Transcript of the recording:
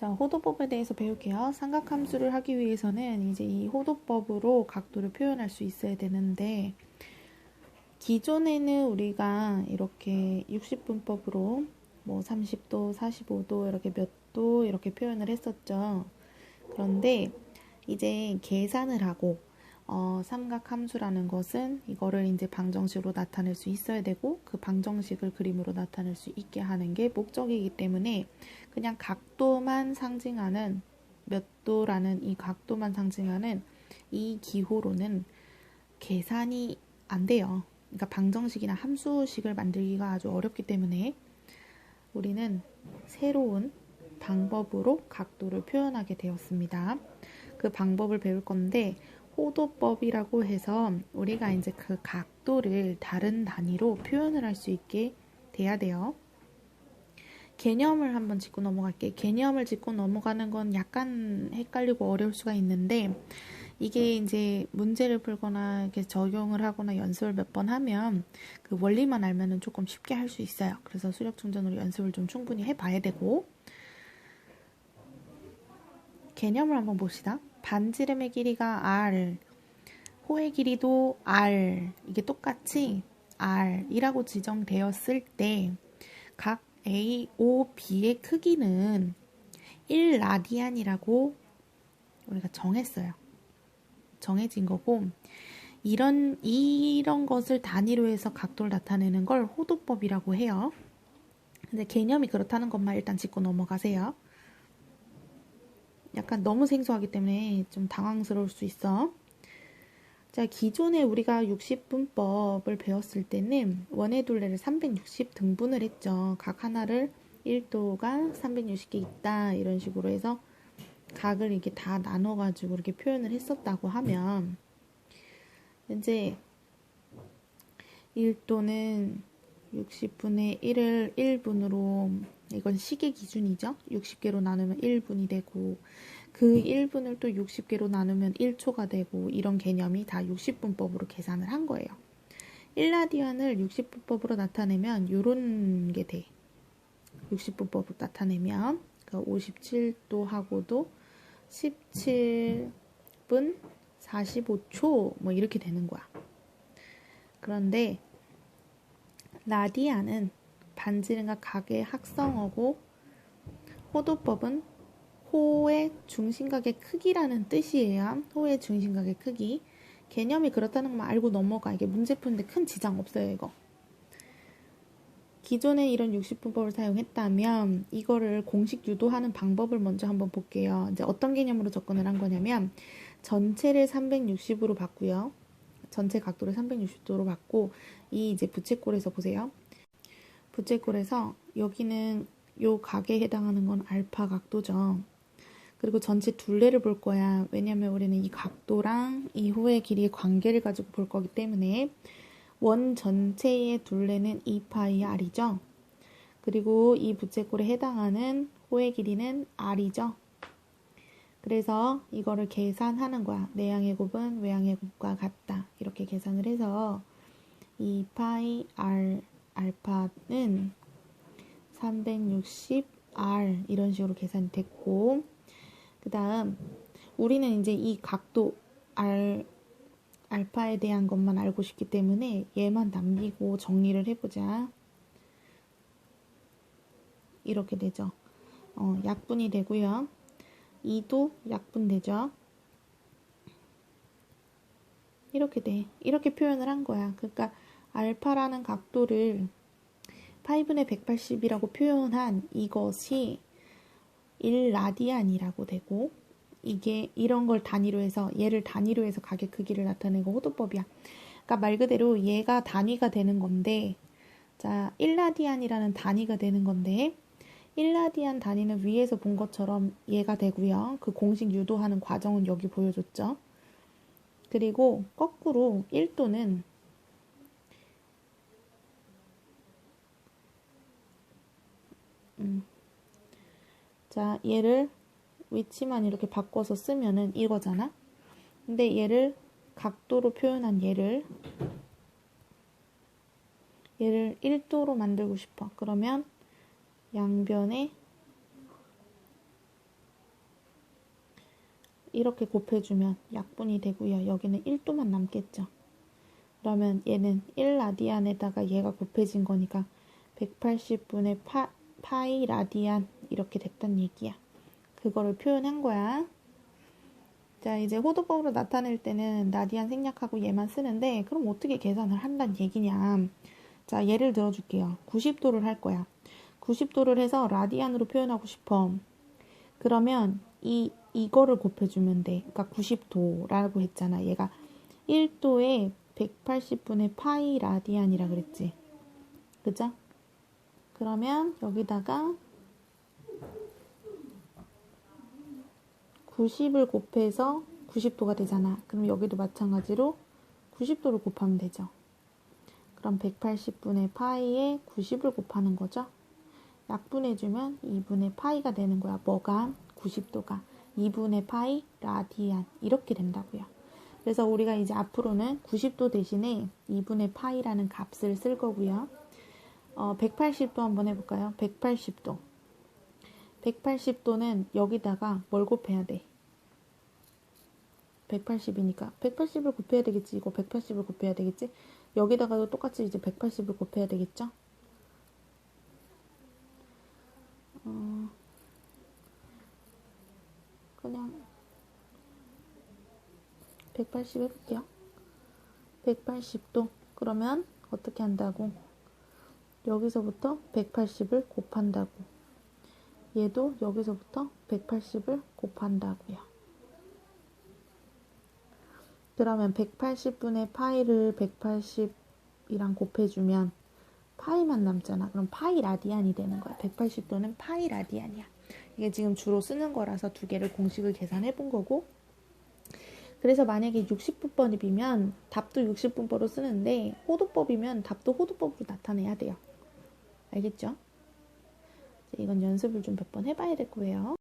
자, 호도법에 대해서 배울게요. 삼각함수를 하기 위해서는 이제 이 호도법으로 각도를 표현할 수 있어야 되는데 기존에는 우리가 이렇게 60분법으로 뭐 30도, 45도 이렇게 몇 도 이렇게 표현을 했었죠. 그런데 이제 계산을 하고 어, 삼각 함수라는 것은 이거를 이제 방정식으로 나타낼 수 있어야 되고 그 방정식을 그림으로 나타낼 수 있게 하는 게 목적이기 때문에 그냥 각도만 상징하는 몇 도라는 이 각도만 상징하는 이 기호로는 계산이 안 돼요. 그러니까 방정식이나 함수식을 만들기가 아주 어렵기 때문에 우리는 새로운 방법으로 각도를 표현하게 되었습니다. 그 방법을 배울 건데 호도법이라고 해서 우리가 이제 그 각도를 다른 단위로 표현을 할 수 있게 돼야 돼요. 개념을 한번 짚고 넘어갈게. 개념을 짚고 넘어가는 건 약간 헷갈리고 어려울 수가 있는데 이게 이제 문제를 풀거나 이렇게 적용을 하거나 연습을 몇 번 하면 그 원리만 알면은 조금 쉽게 할 수 있어요. 그래서 수력 충전으로 연습을 좀 충분히 해봐야 되고 개념을 한번 봅시다. 반지름의 길이가 r, 호의 길이도 r, 이게 똑같이 r이라고 지정되었을 때 각 a, o, b의 크기는 1라디안이라고 우리가 정했어요. 정해진 거고 이런 이런 것을 단위로 해서 각도를 나타내는 걸 호도법이라고 해요. 근데 개념이 그렇다는 것만 일단 짚고 넘어가세요. 약간 너무 생소하기 때문에 좀 당황스러울 수 있어. 자, 기존에 우리가 60분법을 배웠을 때는 원의 둘레를 360 등분을 했죠. 각 하나를 1도가 360개 있다. 이런 식으로 해서 각을 이렇게 다 나눠가지고 이렇게 표현을 했었다고 하면, 이제 1도는 60분의 1을 1분으로 이건 시계 기준이죠. 60개로 나누면 1분이 되고 그 1분을 또 60개로 나누면 1초가 되고 이런 개념이 다 60분법으로 계산을 한 거예요. 1라디안을 60분법으로 나타내면 이런 게 돼. 60분법으로 나타내면 그 57도하고도 17분 45초 뭐 이렇게 되는 거야. 그런데 라디안은 반지름과 각의 합성어고 호도법은 호의 중심각의 크기라는 뜻이에요. 호의 중심각의 크기. 개념이 그렇다는 것만 알고 넘어가. 이게 문제 푸는데 큰 지장 없어요, 이거. 기존에 이런 60분법을 사용했다면 이거를 공식 유도하는 방법을 먼저 한번 볼게요. 이제 어떤 개념으로 접근을 한 거냐면 전체를 360으로 봤고요. 전체 각도를 360도로 봤고 이 이제 부채꼴에서 보세요. 부채꼴에서 여기는 요 각에 해당하는 건 알파 각도죠. 그리고 전체 둘레를 볼 거야. 왜냐면 우리는 이 각도랑 이 호의 길이의 관계를 가지고 볼 거기 때문에 원 전체의 둘레는 2파이 r이죠. 그리고 이 부채꼴에 해당하는 호의 길이는 r이죠. 그래서 이거를 계산하는 거야. 내양의 곱은 외양의 곱과 같다. 이렇게 계산을 해서 2파이 r 알파는 360r 이런 식으로 계산이 됐고 그 다음 우리는 이제 이 각도 알, 알파에 대한 것만 알고 싶기 때문에 얘만 남기고 정리를 해보자. 이렇게 되죠. 어, 약분이 되고요. 2도 약분 되죠. 이렇게 돼. 이렇게 표현을 한 거야. 그러니까 알파라는 각도를 8분의 180이라고 표현한 이것이 1라디안이라고 되고 이게 이런 걸 단위로 해서 얘를 단위로 해서 가격 크기를 나타내고 호도법이야. 그러니까 말 그대로 얘가 단위가 되는 건데 자 1라디안이라는 단위가 되는 건데 1라디안 단위는 위에서 본 것처럼 얘가 되고요. 그 공식 유도하는 과정은 여기 보여줬죠. 그리고 거꾸로 1도는 음. 자, 얘를 위치만 이렇게 바꿔서 쓰면은 이거잖아. 근데 얘를 각도로 표현한 얘를 얘를 1도로 만들고 싶어. 그러면 양변에 이렇게 곱해주면 약분이 되고요. 여기는 1도만 남겠죠. 그러면 얘는 1라디안에다가 얘가 곱해진 거니까 180분의 파, 파이 라디안 이렇게 됐단 얘기야. 그거를 표현한 거야. 자, 이제 호도법으로 나타낼 때는 라디안 생략하고 얘만 쓰는데 그럼 어떻게 계산을 한다는 얘기냐. 자, 예를 들어 줄게요. 90도를 할 거야. 90도를 해서 라디안으로 표현하고 싶어. 그러면 이 이거를 곱해주면 돼. 그러니까 90도라고 했잖아. 얘가 1도에 180분의 파이 라디안이라 그랬지. 그죠? 그러면 여기다가 90을 곱해서 90도가 되잖아. 그럼 여기도 마찬가지로 90도를 곱하면 되죠. 그럼 180분의 파이에 90을 곱하는 거죠. 약분해주면 2분의 파이가 되는 거야. 뭐가? 90도가. 2분의 파이 라디안. 이렇게 된다고요. 그래서 우리가 이제 앞으로는 90도 대신에 2분의 파이라는 값을 쓸 거고요. 어, 180도 한번 해볼까요? 180도. 180도는 여기다가 뭘 곱해야 돼? 180이니까 180을 곱해야 되겠지. 이거 180을 곱해야 되겠지. 여기다가도 똑같이 이제 180을 곱해야 되겠죠. 어, 그냥 180 해볼게요. 180도. 그러면 어떻게 한다고? 여기서부터 180을 곱한다고. 얘도 여기서부터 180을 곱한다고요. 그러면 180분의 파이를 180이랑 곱해주면 파이만 남잖아. 그럼 파이 라디안이 되는 거야. 180도는 파이 라디안이야. 이게 지금 주로 쓰는 거라서 두 개를 공식을 계산해 본 거고. 그래서 만약에 60분법이면 답도 60분법으로 쓰는데 호도법이면 답도 호도법으로 나타내야 돼요. 알겠죠? 이건 연습을 좀 몇 번 해봐야 될 거예요.